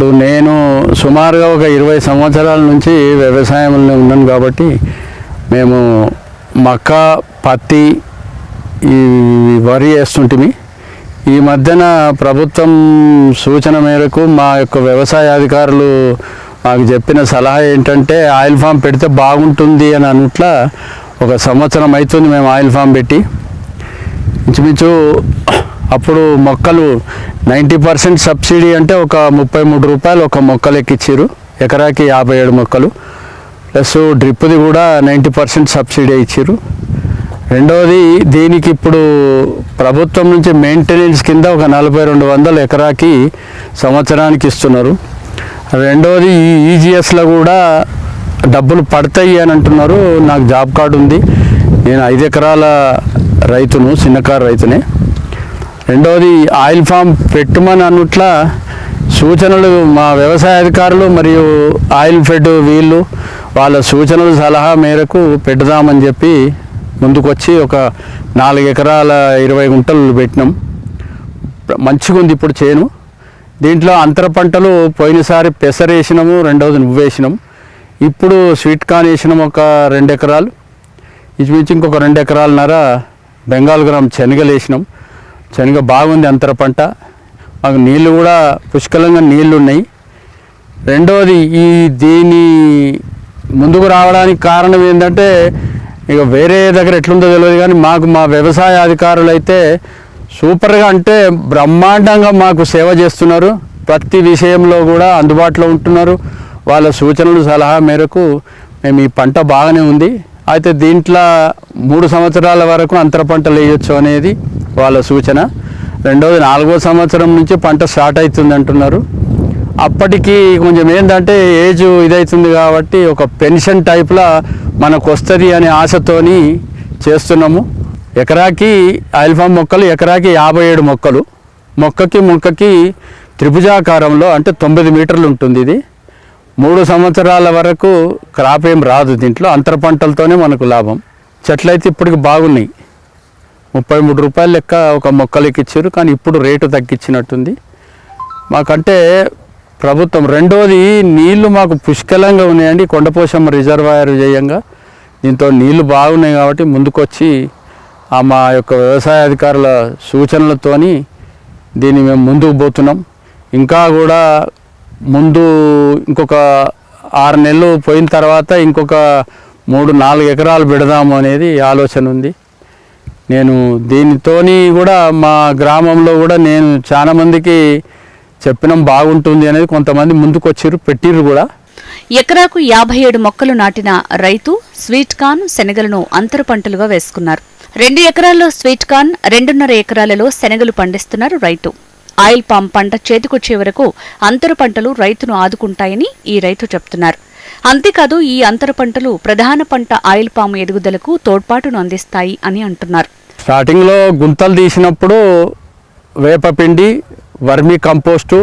ఇప్పుడు నేను సుమారుగా ఒక ఇరవై సంవత్సరాల నుంచి వ్యవసాయంలో ఉన్నాను కాబట్టి మేము మక్క పత్తి ఈ వరి వేస్తుంటిమి. ఈ మధ్యన ప్రభుత్వం సూచన మేరకు మా యొక్క వ్యవసాయ అధికారులు మాకు చెప్పిన సలహా ఏంటంటే ఆయిల్ ఫామ్ పెడితే బాగుంటుంది అని అన్నట్లా ఒక సంవత్సరం అవుతుంది మేము ఆయిల్ ఫామ్ పెట్టి. ఇంచుమించు అప్పుడు మొక్కలు నైంటీ పర్సెంట్ సబ్సిడీ అంటే ఒక ముప్పై మూడు రూపాయలు ఒక మొక్కలు ఎక్కిచ్చారు ఎకరాకి యాభై ఏడు మొక్కలు. ప్లస్ డ్రిప్ది కూడా నైంటీ పర్సెంట్ సబ్సిడీ ఇచ్చారు రెండవది దీనికి ఇప్పుడు ప్రభుత్వం నుంచి మెయింటెనెన్స్ కింద ఒక నలభై రెండు వందల ఎకరాకి సంవత్సరానికి ఇస్తున్నారు. రెండవది ఈ ఈజీఎస్లో కూడా డబ్బులు పడతాయి అని అంటున్నారు. నాకు జాబ్ కార్డు ఉంది. నేను ఐదు ఎకరాల రైతును చిన్నకారు రైతునే. రెండవది ఆయిల్ ఫామ్ పెట్టమని అన్నట్లా సూచనలు మా వ్యవసాయ అధికారులు మరియు ఆయిల్ ఫెడ్ వీళ్ళు వాళ్ళ సూచనలు సలహా మేరకు పెడదామని చెప్పి ముందుకొచ్చి ఒక నాలుగు ఎకరాల ఇరవై గుంటలు పెట్టినాం. మంచిగా ఉంది ఇప్పుడు చేను. దీంట్లో అంతర పంటలు పోయినసారి పెసరేసినాము రెండవది నువ్వేసినాం. ఇప్పుడు స్వీట్ కార్న్ వేసినాం ఒక రెండు ఎకరాలు. ఇంచుమించు ఇంకొక రెండు ఎకరాలన్నర బెంగాల్ గ్రామ్ శనగలు వేసినాం. శనగ బాగుంది అంతర పంట. మాకు నీళ్ళు కూడా పుష్కలంగా నీళ్ళు ఉన్నాయి రెండవది ఈ దీని ముందుకు రావడానికి కారణం ఏంటంటే ఇక వేరే దగ్గర ఎట్లుందో తెలియదు కానీ మాకు మా వ్యవసాయ అధికారులు అయితే సూపర్గా అంటే బ్రహ్మాండంగా మాకు సేవ చేస్తున్నారు. ప్రతి విషయంలో కూడా అందుబాటులో ఉంటున్నారు. వాళ్ళ సూచనలు సలహా మేరకు మేము ఈ పంట బాగానే ఉంది. అయితే దీంట్లో మూడు సంవత్సరాల వరకు అంతర పంటలు వేయొచ్చు అనేది వాళ్ళ సూచన. రెండవది నాలుగో సంవత్సరం నుంచి పంట స్టార్ట్ అవుతుంది అంటున్నారు. అప్పటికి కొంచెం ఏంటంటే ఏజ్ ఇదవుతుంది కాబట్టి ఒక పెన్షన్ టైప్లో మనకు వస్తుంది అనే ఆశతోని చేస్తున్నాము. ఎకరాకి ఆయిల్ మొక్కలు ఎకరాకి యాభై ఏడు మొక్కలు. మొక్కకి మొక్కకి త్రిభుజాకారంలో అంటే తొమ్మిది మీటర్లు ఉంటుంది ఇది. మూడు సంవత్సరాల వరకు క్రాప్ ఏం రాదు దీంట్లో అంతర పంటలతోనే మనకు లాభం. చెట్లయితే ఇప్పటికి బాగున్నాయి. ముప్పై మూడు రూపాయలు లెక్క ఒక మొక్కలకి ఇచ్చారు కానీ ఇప్పుడు రేటు తగ్గించినట్టుంది. మాకంటే ప్రభుత్వం రెండోది నీళ్ళు మాకు పుష్కలంగా ఉన్నాయండి. కొండపోషమ్మ రిజర్వాయర్ చేయంగా. దీంతో నీళ్ళు బాగున్నాయి కాబట్టి ముందుకొచ్చి ఆ మా యొక్క వ్యవసాయ అధికారుల సూచనలతోని దీన్ని మేము ముందుకు పోతున్నాం. ఇంకా కూడా ముందు ఇంకొక ఆరు నెలలు పోయిన తర్వాత ఇంకొక మూడు నాలుగు ఎకరాలు పెడదాము అనేది ఆలోచన ఉంది. నేను దీనితోని కూడా మా గ్రామంలో కూడా నేను చాలా మందికి చెప్పినాం బాగుంటుంది అనేది కొంతమంది ముందుకు వచ్చిర్రు పెట్టిర్రు కూడా. ఎకరాకు యాభై ఏడు మొక్కలు నాటిన రైతు స్వీట్ కార్న్ శనగలను అంతర పంటలుగా వేసుకున్నారు. రెండు ఎకరాల్లో స్వీట్ కార్న్ రెండున్నర ఎకరాలలో శనగలు పండిస్తున్నారు రైతు. ఆయిల్ పామ్ పంట చేతికొచ్చే వరకు అంతర పంటలు రైతును ఆదుకుంటాయని ఈ రైతు చెప్తున్నారు. అంతేకాదు ఈ అంతర పంటలు ప్రధాన పంట ఆయిల్ పాము ఎదుగుదలకు తోడ్పాటును అందిస్తాయి అని అంటున్నారు. స్టార్టింగ్లో గుంతలు తీసినప్పుడు వేపపిండి vermicompost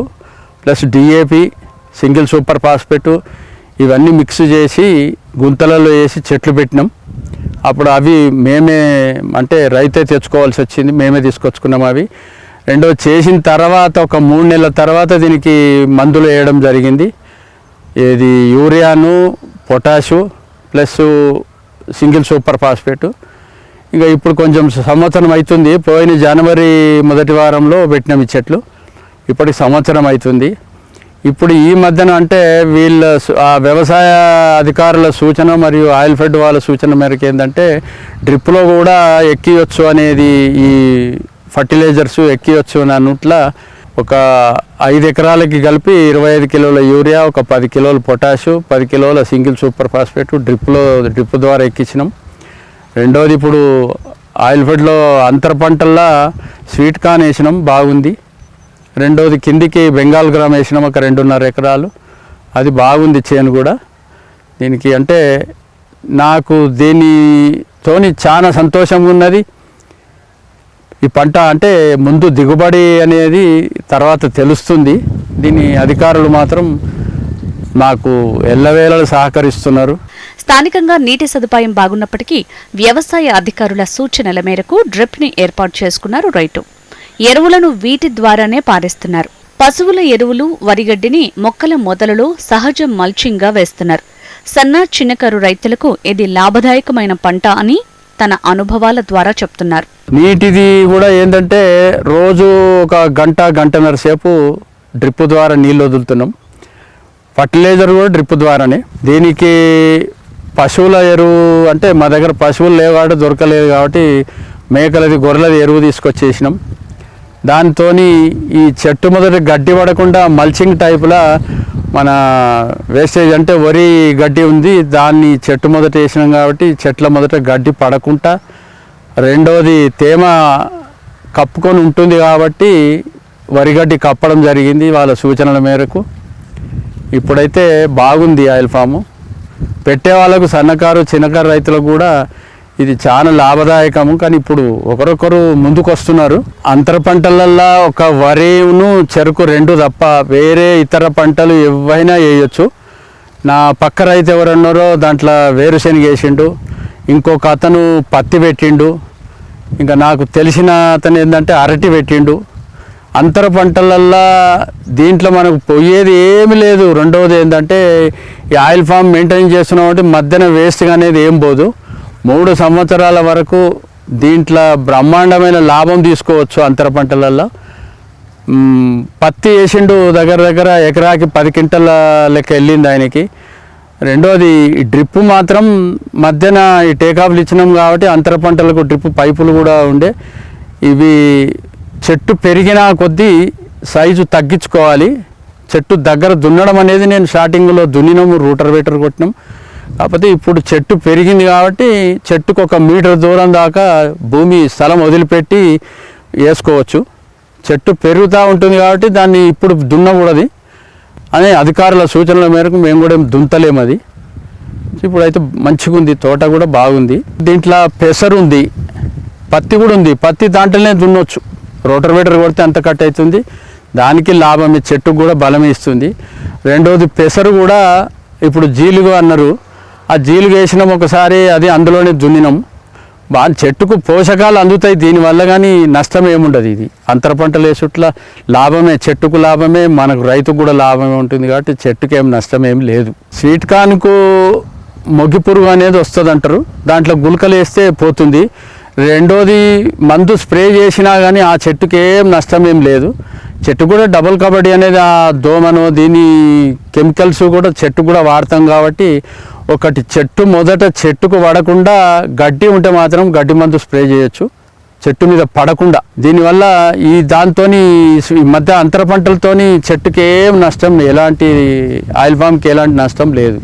plus DAP single super phosphate ఇవన్నీ మిక్స్ చేసి గుంతలలో వేసి చెట్లు పెట్టినాం. అప్పుడు అవి మేమే అంటే రైతే తెచ్చుకోవాల్సి వచ్చింది మేమే తీసుకొచ్చుకున్నాం అవి. రెండో చేసిన తర్వాత ఒక మూడు నెలల తర్వాత దీనికి మందులు వేయడం జరిగింది. ఇది యూరియాను potash plus single super phosphate. ఇంకా ఇప్పుడు కొంచెం సంవత్సరం అవుతుంది. పోయిన జనవరి మొదటి వారంలో పెట్టినాం ఈ చెట్లు. ఇప్పటికి సంవత్సరం అవుతుంది. ఇప్పుడు ఈ మధ్యన అంటే వీళ్ళ ఆ వ్యవసాయ అధికారుల సూచన మరియు ఆయిల్ ఫెడ్ వాళ్ళ సూచన మేరకు ఏంటంటే డ్రిప్లో కూడా ఎక్కియొచ్చు అనేది ఈ ఫర్టిలైజర్స్ ఎక్కియొచ్చు అని అన్నట్ల ఒక ఐదు ఎకరాలకి కలిపి ఇరవై ఐదు కిలోల యూరియా ఒక పది కిలోల పొటాషు పది కిలోల సింగిల్ సూపర్ ఫాస్ఫేట్ డ్రిప్లో డ్రిప్ ద్వారా ఎక్కించినాం. రెండవది ఇప్పుడు ఆయిల్ ఫెడ్లో అంతర పంటల్లో స్వీట్ కార్న్ వేసినాం బాగుంది. రెండవది కిందికి బెంగాల్ గ్రామ్ వేసినాం ఒక రెండున్నర ఎకరాలు. అది బాగుంది చేను కూడా. దీనికి అంటే నాకు దీనితోని చాలా సంతోషంగా ఉన్నది. ఈ పంట అంటే ముందు దిగుబడి అనేది తర్వాత తెలుస్తుంది. దీని అధికారులు మాత్రం నాకు ఎల్లవేళలు సహకరిస్తున్నారు. స్థానికంగా నీటి సదుపాయం బాగున్నప్పటికీ వ్యవసాయ అధికారుల సూచనల మేరకు డ్రిప్ని ఏర్పాటు చేసుకున్నారు రైతు. ఎరువులను వీటి ద్వారానే పారిస్తున్నారు. పశువుల ఎరువులు వరిగడ్డిని మొక్కల మొదలలో సహజ మల్చింగ్గా వేస్తున్నారు. సన్న చిన్నకరు రైతులకు ఇది లాభదాయకమైన పంట అని తన అనుభవాల ద్వారా చెప్తున్నారు. నీటిది కూడా ఏంటంటే రోజు ఒక గంట గంటన్నర సేపు డ్రిప్ ద్వారా నీళ్ళు వదులుతున్నాం. ఫర్టిలైజర్ కూడా డ్రిప్ ద్వారానే. దీనికి పశువుల ఎరువు అంటే మా దగ్గర పశువులు లేవు కాబట్టి దొరకలేదు కాబట్టి మేకలది గొర్రెలది ఎరువు తీసుకొచ్చేసినాం. దాంతో ఈ చెట్టు మొదట గడ్డి పడకుండా మల్చింగ్ టైప్లా మన వేస్టేజ్ అంటే వరి గడ్డి ఉంది దాన్ని చెట్టు మొదట వేసినాం కాబట్టి చెట్ల మొదట గడ్డి పడకుండా రెండవది తేమ కప్పుకొని ఉంటుంది కాబట్టి వరి గడ్డి కప్పడం జరిగింది వాళ్ళ సూచనల మేరకు. ఇప్పుడైతే బాగుంది ఆయిల్ ఫాము. పెట్టే వాళ్ళకు సన్నకారు చిన్నకారు రైతులకు కూడా ఇది చాలా లాభదాయకము. కానీ ఇప్పుడు ఒకరొకరు ముందుకు వస్తున్నారు అంతర పంటలల్లో ఒక వరిను చెరుకు రెండు తప్ప వేరే ఇతర పంటలు ఏవైనా వేయొచ్చు. నా పక్క రైతు ఎవరన్నారో దాంట్లో వేరుశెనగ వేసిండు. ఇంకొక అతను పత్తి పెట్టిండు. ఇంకా నాకు తెలిసిన అతను ఏంటంటే అరటి పెట్టిండు. అంతర పంటలల్లో దీంట్లో మనకు పోయేది ఏమి లేదు. రెండవది ఏంటంటే ఈ ఆయిల్ ఫామ్ మెయింటైన్ చేస్తున్నాం అంటే మధ్యన వేస్ట్ అనేది ఏం పోదు. మూడు సంవత్సరాల వరకు దీంట్లో బ్రహ్మాండమైన లాభం తీసుకోవచ్చు అంతర పంటలల్లో. పత్తి వేసిండు దగ్గర దగ్గర ఎకరాకి పది క్వింటల లెక్క వెళ్ళింది ఆయనకి. రెండోది ఈ డ్రిప్ మాత్రం మధ్యన ఈ టేకాఫ్లు ఇచ్చినాం కాబట్టి అంతర పంటలకు డ్రిప్ పైపులు కూడా ఉండే. ఇవి చెట్టు పెరిగిన కొద్దీ సైజు తగ్గించుకోవాలి. చెట్టు దగ్గర దున్నడం అనేది నేను స్టార్టింగ్లో దున్నినాము రూటర్ వేటర్ కొట్టినాం. కాకపోతే ఇప్పుడు చెట్టు పెరిగింది కాబట్టి చెట్టుకు ఒక మీటర్ దూరం దాకా భూమి స్థలం వదిలిపెట్టి వేసుకోవచ్చు. చెట్టు పెరుగుతూ ఉంటుంది కాబట్టి దాన్ని ఇప్పుడు దున్నకూడదు అనే అధికారుల సూచనల మేరకు మేము కూడా ఏం దుంతలేము అది. ఇప్పుడైతే మంచిగా ఉంది తోట కూడా బాగుంది. దీంట్లో పెసరు ఉంది పత్తి కూడా ఉంది. పత్తి దాంట్లోనే దున్నొచ్చు. రోటర్వేటర్ కొడితే అంత కట్ అవుతుంది. దానికి లాభం ఈ చెట్టుకు కూడా బలం ఇస్తుంది. రెండవది పెసరు కూడా ఇప్పుడు జీలుగు అన్నారు. ఆ జీలుగు వేసినాం ఒకసారి అది అందులోనే దున్నినాం. బాగా చెట్టుకు పోషకాలు అందుతాయి దీనివల్ల కానీ నష్టం ఏముండదు ఇది. అంతర పంటలు వేసుట్ల లాభమే చెట్టుకు లాభమే మనకు రైతుకు కూడా లాభమే ఉంటుంది కాబట్టి చెట్టుకు ఏం నష్టం ఏం లేదు. స్వీట్ కార్న్కు మొగి పురుగు అనేది వస్తుంది అంటారు దాంట్లో గుళికలు వేస్తే పోతుంది. రెండోది మందు స్ప్రే చేసినా కానీ ఆ చెట్టుకి ఏం నష్టం ఏం లేదు. చెట్టు కూడా డబుల్ కబడ్డీ అనేది ఆ దోమను దీని కెమికల్స్ కూడా చెట్టు కూడా వాడతాం కాబట్టి ఒకటి చెట్టు మొదట చెట్టుకు పడకుండా గడ్డి ఉంటే మాత్రం గడ్డి మందు స్ప్రే చేయొచ్చు. చెట్టు మీద పడకుండా. దీనివల్ల ఈ దాంతో ఈ మధ్య అంతర పంటలతోని చెట్టుకి ఏం నష్టం ఎలాంటి ఆయిల్ ఫామ్కి ఎలాంటి నష్టం లేదు.